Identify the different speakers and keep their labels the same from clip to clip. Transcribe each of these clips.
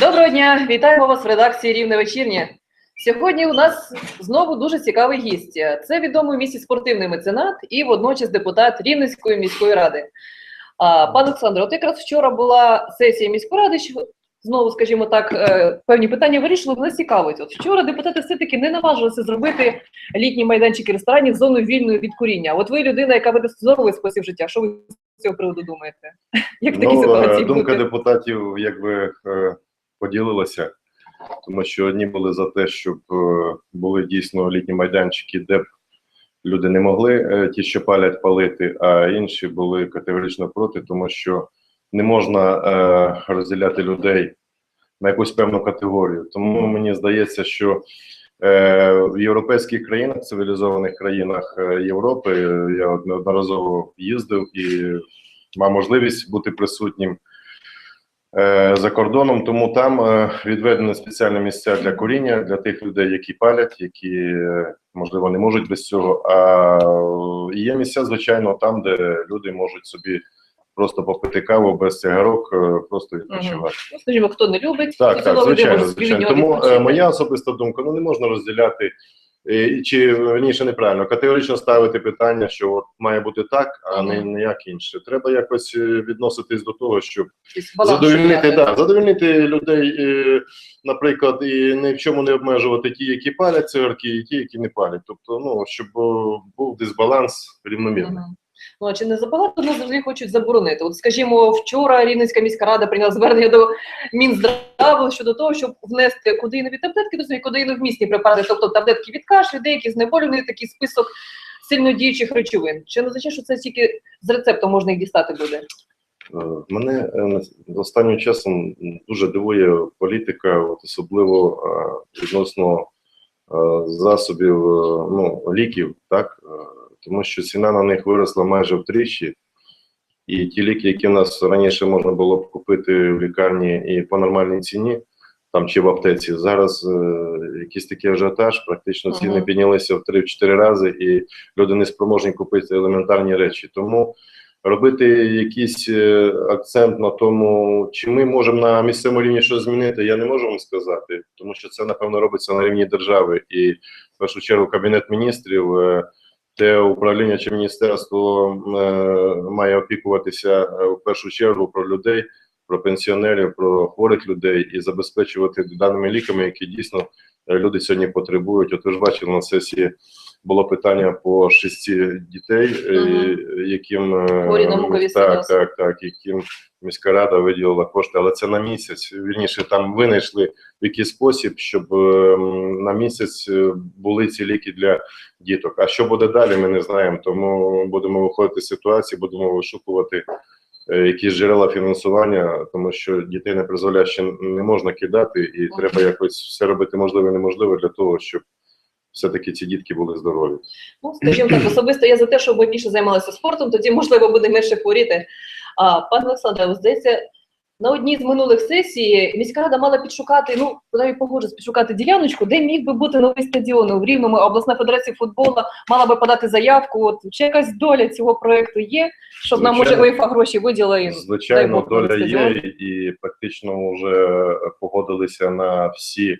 Speaker 1: Доброго дня, вітаємо вас в редакції Рівне вечірнє. Сьогодні у нас знову дуже цікавий гість. Це відомий в місті спортивний меценат і водночас депутат Рівненської міської ради. А, пан Олександр, от якраз вчора була сесія міської ради, що знову, скажімо так, е, певні питання вирішили. Мене цікавить. От вчора депутати все-таки не наважилися зробити літні майданчики ресторанів зону вільною від куріння. От ви людина, яка веде здоровий спосіб життя. Що ви з цього приводу думаєте? Як в такій
Speaker 2: Ну, е,
Speaker 1: ситуації
Speaker 2: думка
Speaker 1: бути?
Speaker 2: депутатів якби е, поділилася, тому що одні були за те, щоб е, були дійсно літні майданчики, де б люди не могли ті, що палять, палити, а інші були категорично проти, тому що не можна розділяти людей на якусь певну категорію. Тому мені здається, що в європейських країнах, цивілізованих країнах е, Європи, е, я неодноразово їздив і мав можливість бути присутнім е, за кордоном, тому там е, відведені спеціальні місця для куріння для тих людей, які палять, які е, можливо не можуть без цього. А е, є місця, звичайно, там, де люди можуть собі просто попити каву без цигарок, е, просто відпочивати.
Speaker 1: Ну, скажімо, хто не любить,
Speaker 2: Так, так, звичайно, звичайно. Тому е,
Speaker 1: відпочити.
Speaker 2: моя особиста думка: ну не можна розділяти. е, Чи верніше неправильно категорично ставити питання, що от має бути так, а не ніяк інше. Треба якось е, відноситись до того, щоб задовільнити, да, задовільнити людей, е, наприклад, і ні в чому не обмежувати ті, які палять цигарки, і ті, які не палять. Тобто, ну щоб е, був дисбаланс рівномірний.
Speaker 1: Ну, а чи не забагато нас завжди хочуть заборонити? От, скажімо, вчора Рівненська міська рада прийняла звернення до Мінздрава щодо того, щоб внести кодеїнові таблетки, і кодеїновмісні препарати, тобто таблетки від кашлю, деякі знеболювані, такий список сильнодіючих речовин. Чи не означає, що це тільки з рецептом можна їх дістати буде?
Speaker 2: Е, Мене е, останнім часом дуже дивує політика, от особливо е, відносно засобів ну, ліків, так тому що ціна на них виросла майже втричі. І ті ліки, які в нас раніше можна було б купити в лікарні і по нормальній ціні, там чи в аптеці, зараз е, якийсь такий ажіотаж, практично ціни
Speaker 1: Мгм.
Speaker 2: піднялися в 3-4 рази, і люди не спроможні купити елементарні речі. Тому робити якийсь е, акцент на тому, чи ми можемо на місцевому рівні щось змінити, я не можу вам сказати, тому що це напевно робиться на рівні держави, і в першу чергу кабінет міністрів. е, Те управління чи міністерство е, має опікуватися е, в першу чергу про людей, про пенсіонерів, про хворих людей і забезпечувати даними ліками, які дійсно е, люди сьогодні потребують. От ви ж бачили на сесії було питання по шести дітей,
Speaker 1: Мгм.
Speaker 2: яким е, так, так, так, яким міська рада виділила кошти, але це на місяць. Вірніше, там винайшли в який спосіб, щоб е, на місяць е, були ці ліки для діток. А що буде далі, ми не знаємо. Тому будемо виходити з ситуації, будемо вишукувати. Якісь джерела фінансування, тому що дітей на призволяще не можна кидати, і треба якось все робити можливе і неможливе для того, щоб все-таки ці дітки були здорові.
Speaker 1: Ну, скажімо так, особисто я за те, щоб ми більше займалися спортом, тоді можливо буде менше хворіти. А пан Олександр, здається, на одній з минулих сесій міська рада мала підшукати, ну навіть погоджусь, підшукати діляночку, де міг би бути новий стадіон в Рівному. Обласна федерація футболу мала би подати заявку. От чи якась доля цього проекту є, щоб нам може
Speaker 2: Звичайно.
Speaker 1: УЄФА гроші виділи? і,
Speaker 2: Звичайно, доля є, і практично вже погодилися на всі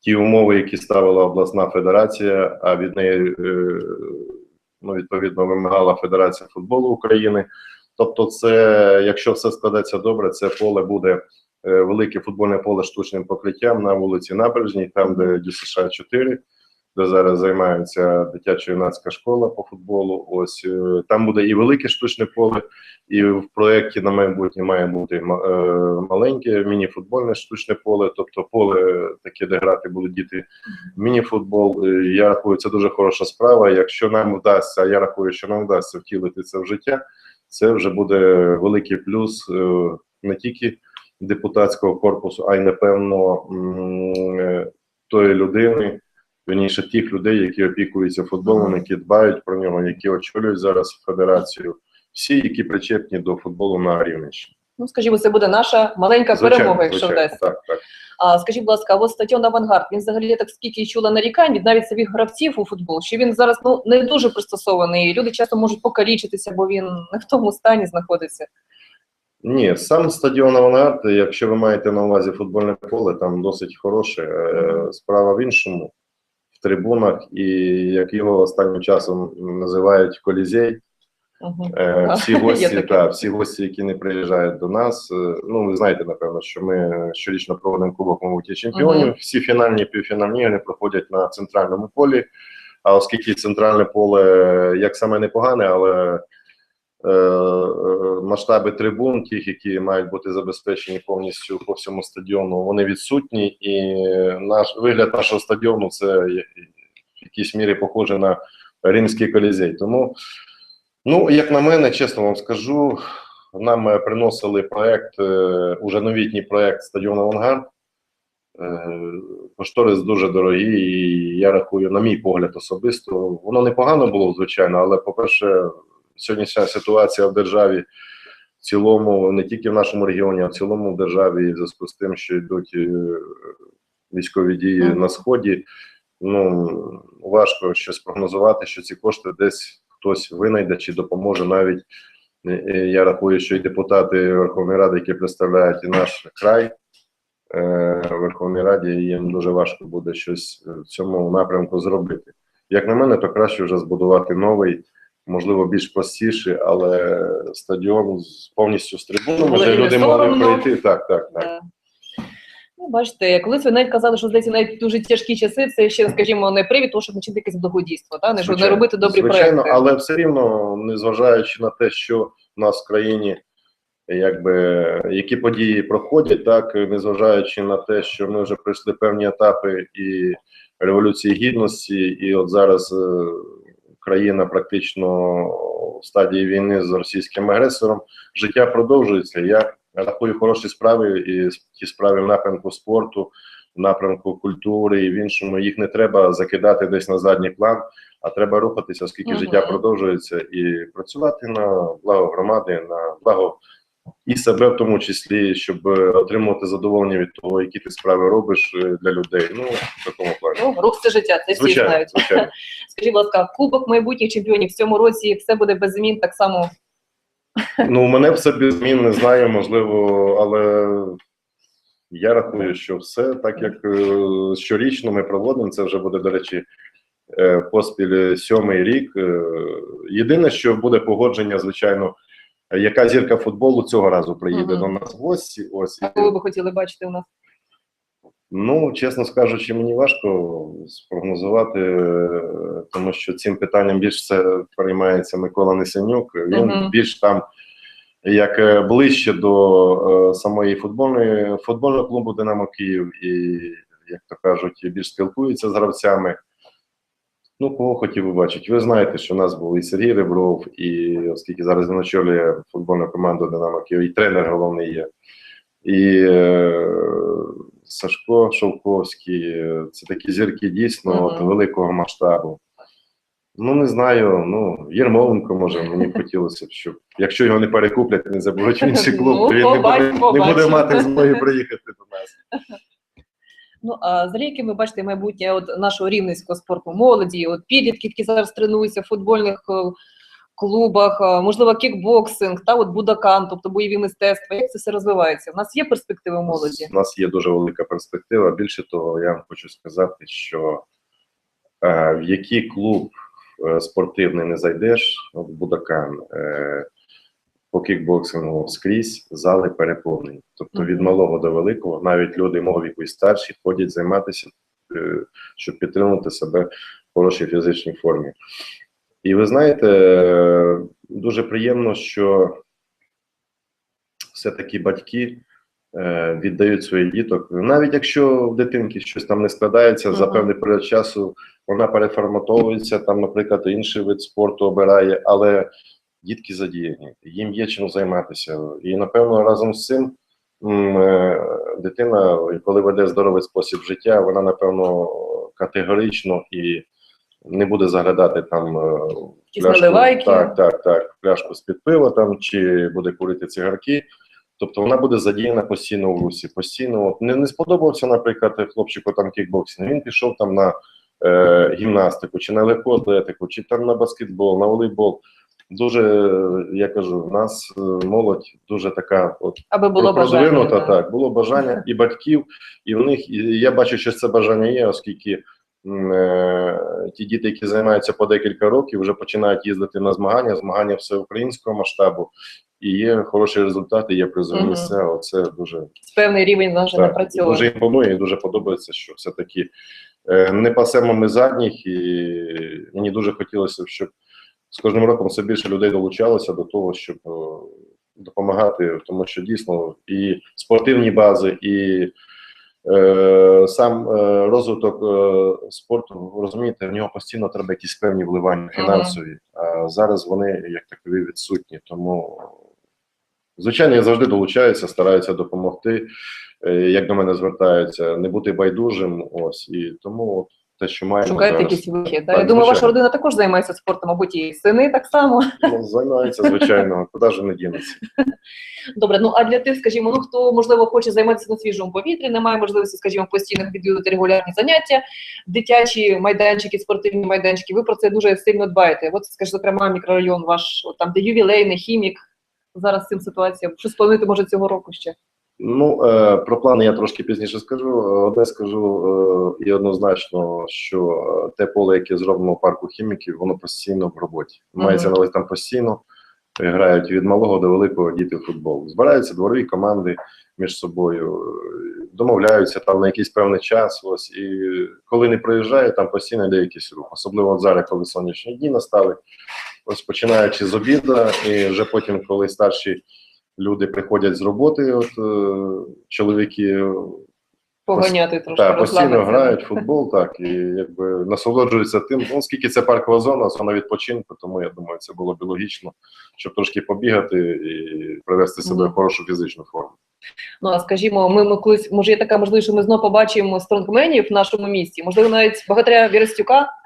Speaker 2: ті умови, які ставила обласна федерація, а від неї е, ну, відповідно вимагала Федерація футболу України. Тобто, це, якщо все складеться добре, це поле буде е, велике футбольне поле штучним покриттям на вулиці Набережній, там, де ДЮСШ 4, де зараз займається дитячо-юнацька школа по футболу. Ось е, там буде і велике штучне поле, і в проєкті на майбутнє має бути е, маленьке міні-футбольне штучне поле, тобто поле таке, де грати будуть діти. Міні-футбол. Е, Я рахую, це дуже хороша справа. Якщо нам вдасться, я рахую, що нам вдасться втілити це в життя, це вже буде великий плюс не тільки депутатського корпусу, а й напевно тої людини. Вірніше тих людей, які опікуються футболом, які дбають про нього, які очолюють зараз федерацію, всі, які причепні до футболу на Рівненщині.
Speaker 1: Ну, скажімо, це буде наша маленька перемога, якщо
Speaker 2: звичайно,
Speaker 1: вдасться.
Speaker 2: так, так.
Speaker 1: А скажіть, будь ласка, а от стадіон Авангард, він взагалі так скільки чула нарікань від навіть самих гравців у футбол, що він зараз ну не дуже пристосований. і Люди часто можуть покалічитися, бо він не в тому стані знаходиться.
Speaker 2: Ні, сам стадіон Авангард, якщо ви маєте на увазі футбольне поле, там досить хороше. Е, Справа в іншому, трибунах, і як його останнім часом називають колізей.
Speaker 1: Угу.
Speaker 2: Е, Всі гості, та, всі гості, які не приїжджають до нас. е, Ну, ви знаєте, напевно, що ми щорічно проводимо Кубок мовуті чемпіонів.
Speaker 1: Угу.
Speaker 2: Всі фінальні і півфінальні ігри проходять на центральному полі. А оскільки центральне поле як саме непогане, але масштаби трибун, тих, які мають бути забезпечені повністю по всьому стадіону, вони відсутні. І наш вигляд нашого стадіону це в якійсь мірі похоже на римський колізей. Тому, ну, як на мене, чесно вам скажу, нам е, приносили проект, е, уже новітній проект стадіону Авангард. Е, Кошторис дуже дорогі, і я рахую, на мій погляд особисто, воно непогано було, звичайно, але, по-перше, сьогоднішня ситуація в державі в цілому, не тільки в нашому регіоні, а в цілому в державі, в зв'язку з тим, що йдуть е, військові дії
Speaker 1: Мгм.
Speaker 2: на сході. Ну важко щось прогнозувати, що ці кошти десь хтось винайде чи допоможе. Навіть е, е, я рахую, що і депутати Верховної Ради, які представляють і наш край е, Верховній Раді, їм дуже важко буде щось в цьому напрямку зробити. Як на мене, то краще вже збудувати новий, можливо, більш простіший, але стадіон з повністю з трибунами, де люди могли пройти. Так, так, так.
Speaker 1: Ну, бачите, колись ви навіть казали, що здається, навіть дуже тяжкі часи, це ще, скажімо, не привід, того, щоб начинити якесь благодійство, та? Не, щоб не
Speaker 2: Звичайно,
Speaker 1: робити добрі
Speaker 2: звичайно,
Speaker 1: проекти.
Speaker 2: але все рівно, незважаючи на те, що в нас в країні, якби які події проходять, так незважаючи на те, що ми вже пройшли певні етапи і революції гідності, і от зараз е, країна практично в стадії війни з російським агресором, життя продовжується. Я рахую хороші справи і ті справи в напрямку спорту, в напрямку культури і в іншому їх не треба закидати десь на задній план, а треба рухатися, оскільки
Speaker 1: угу.
Speaker 2: життя продовжується, і працювати на благо громади, на благо і себе в тому числі, щоб е, отримувати задоволення від того, які ти справи робиш е, для людей. Ну в такому плані.
Speaker 1: Ну, рух це життя, це всі
Speaker 2: Звичайно,
Speaker 1: знають.
Speaker 2: звичайно.
Speaker 1: Скажіть, будь ласка, кубок майбутніх чемпіонів в цьому році все буде без змін, так само
Speaker 2: Ну, у мене все без змін не знаю, можливо, але я рахую, що все так як е, щорічно ми проводимо, це вже буде, до речі, поспіль сьомий рік. Єдине, що буде погодження, звичайно, яка зірка футболу цього разу приїде
Speaker 1: Мгм.
Speaker 2: до нас в гості. Ось
Speaker 1: а кого ви хотіли бачити у нас?
Speaker 2: Ну, чесно скажучи, мені важко спрогнозувати, тому що цим питанням більш це переймається Микола Несенюк. Він
Speaker 1: Мгм.
Speaker 2: більш там як е, ближче до е, самої футбольної футбольного клубу Динамо Київ і, як то кажуть, більш спілкується з гравцями. Ну, кого хотів би бачити? Ви знаєте, що у нас був і Сергій Ребров, і оскільки зараз він очолює футбольну команду Динамо Київ, і тренер головний є. І е, Сашко Шовковський, е, це такі зірки дійсно
Speaker 1: Мгм.
Speaker 2: от, великого масштабу. Ну, не знаю, ну, Єрмоленко, може, мені б хотілося б, щоб якщо його не перекуплять, не заберуть в інший клуб,
Speaker 1: Ну,
Speaker 2: то він не буде, не буде мати змоги приїхати до нас.
Speaker 1: Ну а взагалі, яке ви бачите майбутнє от нашого рівненського спорту молоді, от підлітків, які зараз тренуються в футбольних е, клубах, е, можливо, кікбоксинг, та от будакан, тобто бойові мистецтва. Як це все розвивається? У нас є перспективи молоді?
Speaker 2: У нас є дуже велика перспектива. Більше того, я вам хочу сказати, що е, в який клуб е, спортивний не зайдеш, от Будакан, е, по кікбоксингу скрізь зали переповнені. Тобто від малого до великого, навіть люди мого віку і старші ходять займатися, е, щоб підтримувати себе в хорошій фізичній формі. І ви знаєте, е, дуже приємно, що все-таки батьки е, віддають своїх діток. Навіть якщо в дитинки щось там не складається за певний період часу, вона переформатовується, там, наприклад, інший вид спорту обирає, але дітки задіяні, їм є чим займатися. І напевно разом з цим е, дитина, коли веде здоровий спосіб життя, вона напевно категорично і не буде заглядати там е,
Speaker 1: наливайки.
Speaker 2: так, так, так, пляшку з-під пива там, чи буде курити цигарки. Тобто вона буде задіяна постійно в русі. Постійно от не, не сподобався, наприклад, хлопчику там кікбоксинг. Він пішов там на е, гімнастику, чи на легку атлетику, чи там на баскетбол, на волейбол. Дуже, я кажу, в нас е, молодь дуже така от
Speaker 1: Аби було бажання. да.
Speaker 2: так, було бажання і батьків, і в них, і я бачу, що це бажання є, оскільки е, ті діти, які займаються по декілька років, вже починають їздити на змагання, змагання всеукраїнського масштабу, і є хороші результати, є призові
Speaker 1: Мгм.
Speaker 2: місця. Оце дуже
Speaker 1: Певний рівень вже напрацьовує.
Speaker 2: дуже імпонує і дуже подобається, що все-таки е, не пасемо ми задніх, і мені дуже хотілося, б, щоб з кожним роком все більше людей долучалося до того, щоб е, допомагати, тому що дійсно і спортивні бази, і е, сам е, розвиток е, спорту, розумієте, в нього постійно треба якісь певні вливання фінансові. А зараз вони як такові відсутні. Тому, звичайно, я завжди долучаюся, стараюся допомогти. е, Як до мене звертаються, не бути байдужим. Ось і тому от те, що маємо
Speaker 1: Шукаєте
Speaker 2: зараз,
Speaker 1: якісь вихід.
Speaker 2: Так,
Speaker 1: Я думаю, ваша
Speaker 2: звичайно.
Speaker 1: родина також займається спортом, мабуть, і сини так само.
Speaker 2: ну, займаються, звичайно, куди ж не дінеться.
Speaker 1: Добре, ну а для тих, скажімо, ну хто можливо хоче займатися на свіжому повітрі, не має можливості, скажімо, постійно відвідувати регулярні заняття, дитячі майданчики, спортивні майданчики. Ви про це дуже сильно дбаєте. От, скажімо, зокрема, мікрорайон ваш, от там, де ювілейний, хімік. Зараз з цим ситуація. Що сплануєте, може, цього року ще?
Speaker 2: Ну, е, про плани я трошки пізніше скажу. Одне скажу е, і однозначно, що те поле, яке зроблено в парку хіміків, воно постійно в роботі. Мається на там постійно грають від малого до великого діти в футбол. Збираються дворові команди між собою, домовляються там на якийсь певний час. Ось і коли не проїжджає, там постійно йде якийсь рух. Особливо от зараз, коли сонячні дні настали. Ось починаючи з обіда, і вже потім, коли старші люди приходять з роботи, от е, чоловіки
Speaker 1: Поганяти трошки,
Speaker 2: та, постійно грають футбол, так і якби насолоджуються тим. Ну, оскільки це паркова зона, зона відпочинку, тому я думаю, це було б логічно, щоб трошки побігати і привести себе в хорошу фізичну форму.
Speaker 1: Ну, а скажімо, ми, ми колись, може, є така можливість, що ми знову побачимо стронгменів в нашому місті. Можливо, навіть богатиря Вірастюка.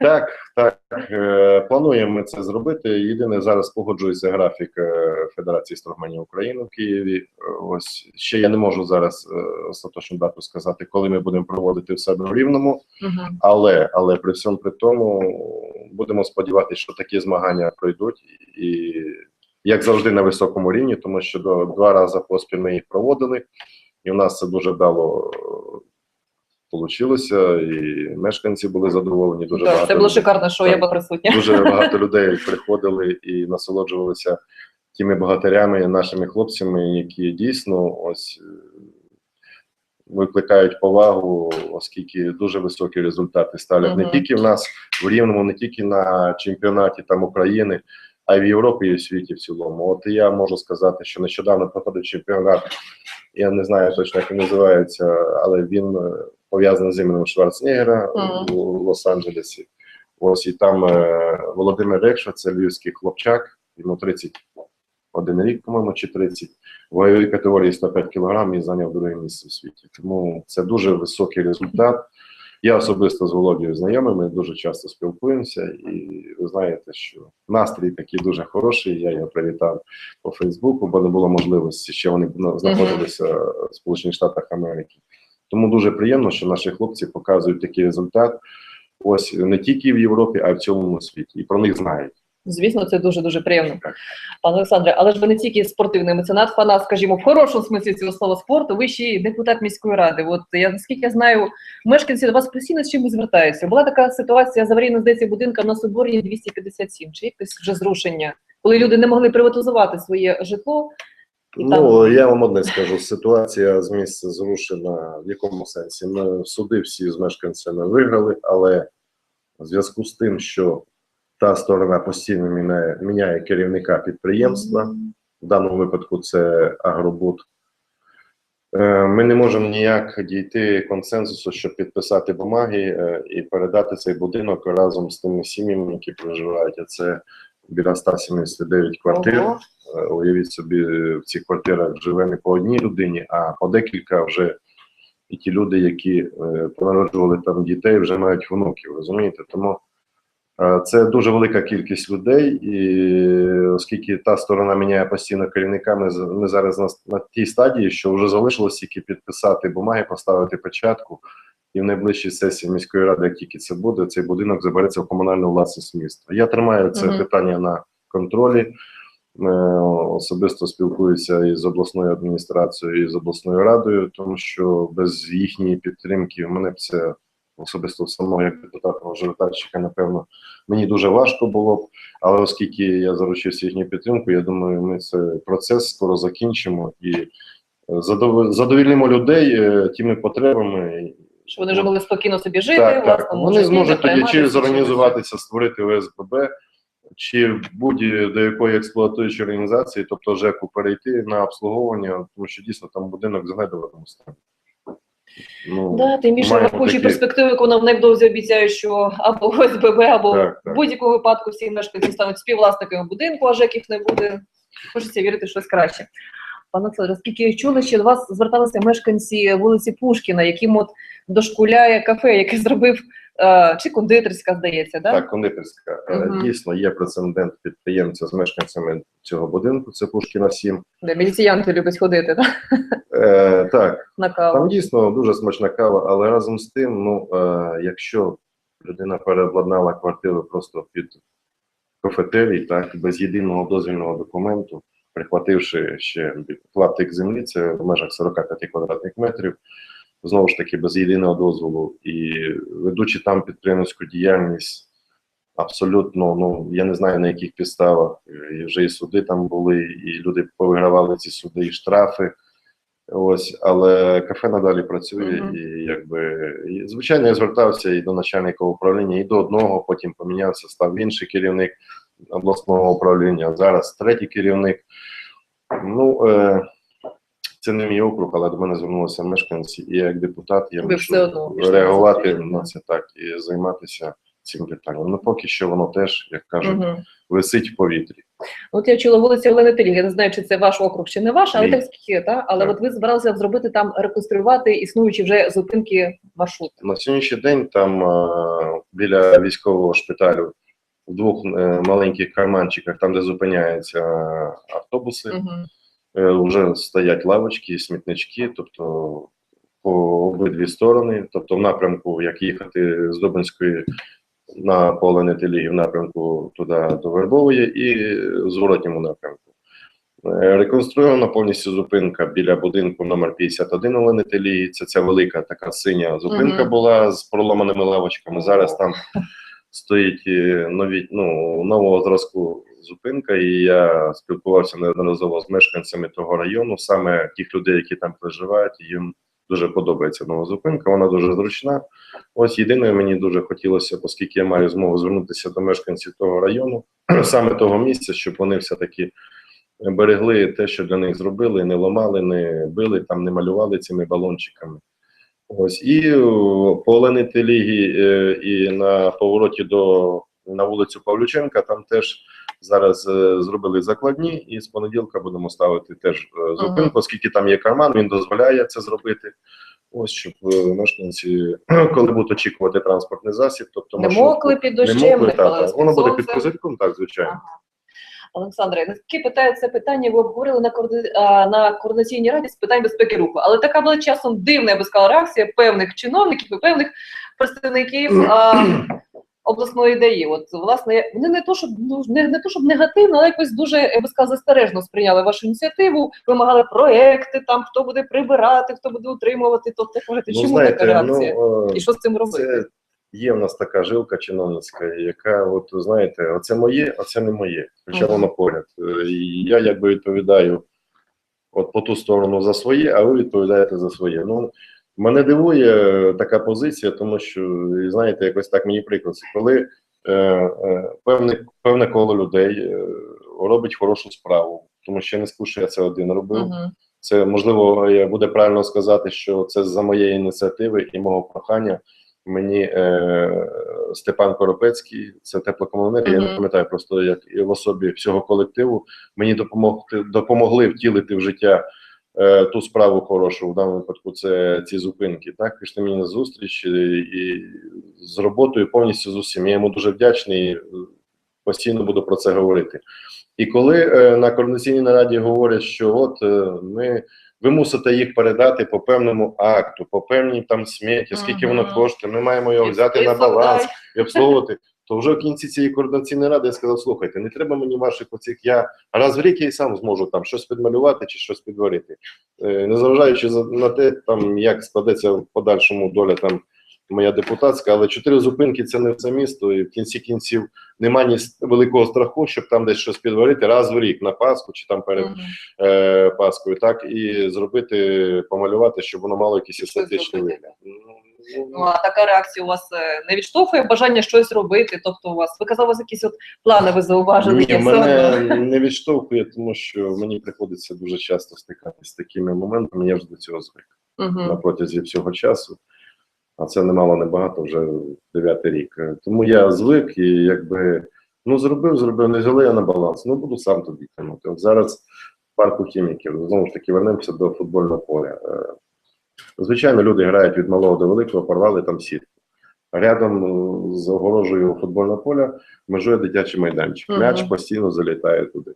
Speaker 2: Так, так. Е, плануємо ми це зробити. Єдине, зараз погоджується графік е, Федерації стронгменів України в Києві. Ось ще я не можу зараз е, остаточну дату сказати, коли ми будемо проводити в себе в Рівному.
Speaker 1: Угу.
Speaker 2: Але, але при всьому при тому будемо сподіватися, що такі змагання пройдуть і як завжди на високому рівні, тому що до два рази поспіль ми їх проводили, і у нас це дуже вдало вийшло, і мешканці були задоволені. Дуже
Speaker 1: Так,
Speaker 2: багато
Speaker 1: це було шикарно, що я була присутня.
Speaker 2: Дуже багато людей приходили і насолоджувалися тими богатирями, нашими хлопцями, які дійсно ось е, викликають повагу, оскільки дуже високі результати ставлять не тільки в нас в рівному, не тільки на чемпіонаті там України, а й в Європі і в світі в цілому. От я можу сказати, що нещодавно проходив чемпіонат. Я не знаю точно, як він називається, але він е, пов'язаний з іменем Шварценеггера
Speaker 1: Мгм.
Speaker 2: у Лос-Анджелесі. Ось і там е, Володимир Рекша, це львівський хлопчак, йому 31 рік, по-моєму, чи 30. В ваговій категорії 105 кг і зайняв друге місце в світі. Тому це дуже високий результат. Я особисто з Володією знайомий, ми дуже часто спілкуємося, і ви знаєте, що настрій такий дуже хороший. Я його привітав по Фейсбуку, бо не було можливості, ще вони знаходилися в Сполучених Штатах Америки. Тому дуже приємно, що наші хлопці показують такий результат. Ось не тільки в Європі, а й в цілому світі. І про них знають.
Speaker 1: Звісно, це дуже дуже приємно. Пане Олександре, але ж ви не тільки спортивний меценат, фанат, скажімо, в хорошому смислі цього слова спорту, ви ще й депутат міської ради. От я наскільки я знаю, мешканці до вас постійно з чимось звертаються. Була така ситуація з аварійно здається будинка на Соборній 257, чи якесь вже зрушення, коли люди не могли приватизувати своє житло. І
Speaker 2: Ну я вам одне скажу: ситуація з місця зрушена в якому сенсі? Ми суди всі з мешканцями виграли, але в зв'язку з тим, що та сторона постійно міняє, міняє керівника підприємства. В даному випадку це Агробуд. Е, Ми не можемо ніяк дійти консенсусу, щоб підписати бумаги е, і передати цей будинок разом з тими сім'ями, які проживають. А це біля 179 квартир.
Speaker 1: Ого.
Speaker 2: Е, Уявіть собі, в цих квартирах живе не по одній людині, а по декілька вже і ті люди, які понароджували там дітей, вже мають внуків. Розумієте? Тому це дуже велика кількість людей, і оскільки та сторона міняє постійно керівника, ми, ми зараз на, на тій стадії, що вже залишилось тільки підписати бумаги, поставити печатку. І в найближчій сесії міської ради, як тільки це буде, цей будинок забереться в комунальну власність міста. Я тримаю це
Speaker 1: Мгм.
Speaker 2: питання на контролі. Е, Особисто спілкуюся із обласною адміністрацією, і з обласною радою, тому що без їхньої підтримки в мене б це особисто самого як депутата-мажоритарщика, напевно, мені дуже важко було б. Але оскільки я заручився їхньою підтримкою, я думаю, ми цей процес скоро закінчимо і е, задов- задовільнимо людей е, тими потребами.
Speaker 1: Що вони вже могли спокійно собі жити,
Speaker 2: Так, так. Вони зможуть тоді чи зорганізуватися, створити ОСББ, чи будь-до якої експлуатуючої організації, тобто ЖЕКу, перейти на обслуговування, тому що дійсно там будинок в занедбаному стані. Ну,
Speaker 1: Да, тим більше враховуючи
Speaker 2: такі-
Speaker 1: перспективи, яку нам невдовзі обіцяють, що або ОСББ, або
Speaker 2: Так,
Speaker 1: в будь-якому випадку всі мешканці стануть співвласниками будинку, а ЖЕКів не буде. Хочеться вірити в щось краще. Пане Олександре, скільки чули, що до вас зверталися мешканці вулиці Пушкіна, яким от дошкуляє кафе, яке зробив чи кондитерська, здається, да?
Speaker 2: Так, кондитерська. Е,
Speaker 1: Мгм.
Speaker 2: Дійсно, є прецедент підприємця з мешканцями цього будинку, це Пушкіна 7.
Speaker 1: Де міліціянти люблять ходити да?
Speaker 2: Е, так,
Speaker 1: на каву.
Speaker 2: Там дійсно дуже смачна кава, але разом з тим, ну е, якщо людина переобладнала квартиру просто під кафетерій, так без єдиного дозвільного документу, прихвативши ще клаптик землі, це в межах 45 квадратних метрів, знову ж таки без єдиного дозволу, і ведучи там підприємницьку діяльність. Абсолютно, ну я не знаю на яких підставах. І вже і суди там були, і люди повигравали ці суди, і штрафи. Ось, але кафе надалі працює,
Speaker 1: Мгм.
Speaker 2: і якби і, звичайно, я звертався і до начальника управління, і до одного, потім помінявся, став інший керівник обласного управління. Зараз третій керівник. Ну е, це не мій округ, але до мене звернулися мешканці, і як депутат я мушу
Speaker 1: на
Speaker 2: реагувати на це так і займатися цим питанням. Ну поки що воно теж, як кажуть,
Speaker 1: Мгм.
Speaker 2: висить в повітрі.
Speaker 1: От я чула вулиця Олени Теліг, я не знаю, чи це ваш округ, чи не ваш, але так скільки, та? але
Speaker 2: Так.
Speaker 1: от ви збиралися зробити там, реконструювати існуючі вже зупинки маршруту.
Speaker 2: На сьогоднішній день там біля військового шпиталю в двох е, маленьких карманчиках, там де зупиняються автобуси,
Speaker 1: Угу.
Speaker 2: е, вже стоять лавочки, смітнички, тобто по обидві сторони, тобто в напрямку, як їхати з Добинської на поле Нетелії, в напрямку туди до Вербової і в зворотньому напрямку. Е, Реконструйована повністю зупинка біля будинку номер 51 Олени Телії. Це ця велика така синя зупинка
Speaker 1: Мгм.
Speaker 2: була з проломаними лавочками. Зараз там стоїть е, нові, ну, нового зразку зупинка, і я спілкувався неодноразово з мешканцями того району, саме тих людей, які там проживають, їм дуже подобається нова зупинка, вона дуже зручна. Ось єдине, мені дуже хотілося, оскільки я маю змогу звернутися до мешканців того району, саме того місця, щоб вони все-таки берегли те, що для них зробили, не ламали, не били, там не малювали цими балончиками. Ось і о, по Олени Телігі е, і на повороті до на вулицю Павлюченка там теж зараз е, зробили закладні, і з понеділка будемо ставити теж е, зупинку, оскільки там є карман, він дозволяє це зробити. Ось щоб е, мешканці, коли будуть очікувати транспортний засіб, тобто
Speaker 1: Не
Speaker 2: маршрутку,
Speaker 1: мокли під дощем, не палили
Speaker 2: воно буде під
Speaker 1: сонцем.
Speaker 2: козирьком, так звичайно.
Speaker 1: Ага. Олександре, наскільки питаю це питання, ви обговорили на, коорди... на координаційній раді з питань безпеки руху. Але така була часом дивна, я би сказала, реакція певних чиновників і певних представників а, обласної ДАІ. От, власне, вони не то, щоб ну, не, не то, щоб негативно, але якось дуже, я би сказала, застережно сприйняли вашу ініціативу, вимагали проекти, там хто буде прибирати, хто буде утримувати. Тобто, кажете,
Speaker 2: Ну,
Speaker 1: чому така
Speaker 2: знаєте, ну,
Speaker 1: реакція?
Speaker 2: е,
Speaker 1: І що з цим робити?
Speaker 2: Це є в нас така жилка чиновницька, яка, от знаєте, оце моє, а це не моє. Хоча воно поряд. Е, І я якби відповідаю от по ту сторону за своє, а ви відповідаєте за своє. Ну, мене дивує така позиція, тому що, знаєте, якось так мені прикро. Коли е, е, певне, певне коло людей е, робить хорошу справу, тому що я не що я це один робив.
Speaker 1: Мгм.
Speaker 2: Це можливо е, буде правильно сказати, що це за моєї ініціативи і мого прохання. Мені е, Степан Коропецький, це теплокомуненерго, я не пам'ятаю просто як і в особі всього колективу. Мені допомогти допомогли втілити в життя е, ту справу хорошу. В даному випадку це ці зупинки. Так пішли мені на зустріч і, і з роботою повністю з усім. Я йому дуже вдячний. е, Постійно буду про це говорити. І коли е, на координаційній нараді говорять, що от е, ми ви мусите їх передати по певному акту, по певній там сміті, скільки воно коштує, ми маємо його взяти на баланс і обслуговувати. То вже в кінці цієї координаційної ради я сказав: слухайте, не треба мені ваших оцих. Я раз в рік я і сам зможу там щось підмалювати чи щось підварити. Е, незважаючи на те, там як складеться в подальшому доля там моя депутатська, але чотири зупинки це не все місто, і в кінці кінців немає ні великого страху, щоб там десь щось підварити раз в рік на Пасху чи там перед
Speaker 1: Мгм.
Speaker 2: е, Паскою, так і зробити, помалювати, щоб воно мало якийсь естетичний вигляд. Ну,
Speaker 1: а така реакція у вас е, не відштовхує бажання щось робити? Тобто у вас, ви казали, у вас якісь от плани ви зауважили?
Speaker 2: Ні, мене не відштовхує, тому що мені приходиться дуже часто стикатися з такими моментами. Я вже до цього звик на протязі всього часу. А це немало небагато, вже дев'ятий рік. Е, Тому я звик і якби ну зробив, зробив, не взяли я на баланс. Ну буду сам тобі тягнути. От зараз в парку хіміків знову ж таки вернемося до футбольного поля. Звичайно, люди грають від малого до великого, порвали там сітку. Рядом е, з огорожею футбольного поля межує дитячий майданчик.
Speaker 1: Мгм.
Speaker 2: М'яч постійно залітає туди.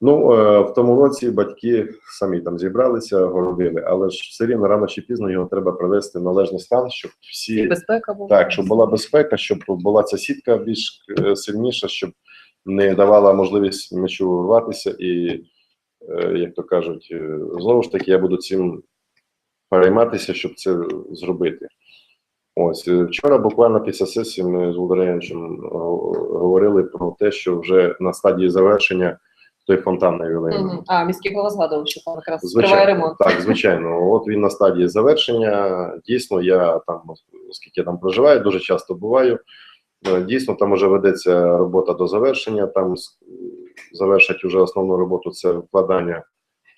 Speaker 2: Ну, е, в тому році батьки самі там зібралися, городили, але ж все рівно рано чи пізно його треба привести в належний стан, щоб всі
Speaker 1: Безпека була.
Speaker 2: так, щоб була безпека, щоб була ця сітка більш е, сильніша, щоб не давала можливість м'ячу рватися, і, е, як то кажуть, е, знову ж таки, я буду цим перейматися, щоб це зробити. Ось е, вчора, буквально після сесії, ми з Володимиром говорили про те, що вже на стадії завершення той фонтан на ювілейному.
Speaker 1: Мгм. А, міський голова згадував, що там якраз
Speaker 2: Звичайно,
Speaker 1: триває ремонт.
Speaker 2: Так, звичайно. От він на стадії завершення. Дійсно, я там, оскільки я там проживаю, дуже часто буваю. Е, Дійсно, там вже ведеться робота до завершення. Там завершать уже основну роботу це вкладання, е,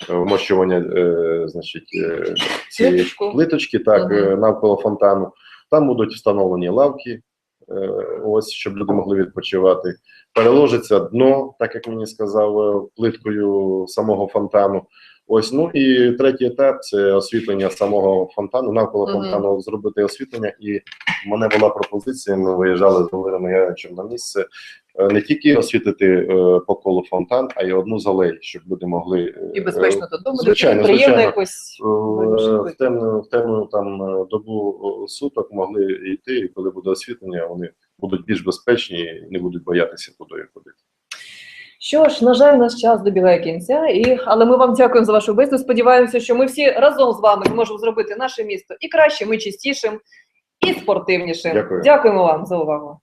Speaker 2: вмощування, е, значить, е, цієї плиточки, так, е, навколо фонтану. Там будуть встановлені лавки, ось, щоб люди могли відпочивати. Переложиться дно, так як мені сказав, плиткою самого фонтану. Ось, ну і третій етап це освітлення самого фонтану, навколо
Speaker 1: Мгм.
Speaker 2: фонтану зробити освітлення. І в мене була пропозиція, ми виїжджали з Володимиром Яровичем на місце, не тільки освітити е, по колу фонтан, а й одну з алей, щоб люди могли е,
Speaker 1: І безпечно додому,
Speaker 2: звичайно,
Speaker 1: приємно якось.
Speaker 2: в, темну, в темну там е, добу е, суток могли йти, і коли буде освітлення, вони будуть більш безпечні і не будуть боятися туди ходити.
Speaker 1: Що ж, на жаль, наш час добігає кінця, і але ми вам дякуємо за вашу бесіду. Сподіваємося, що ми всі разом з вами зможемо зробити наше місто і кращим, і чистішим, і спортивнішим.
Speaker 2: Дякую.
Speaker 1: Дякуємо вам за увагу.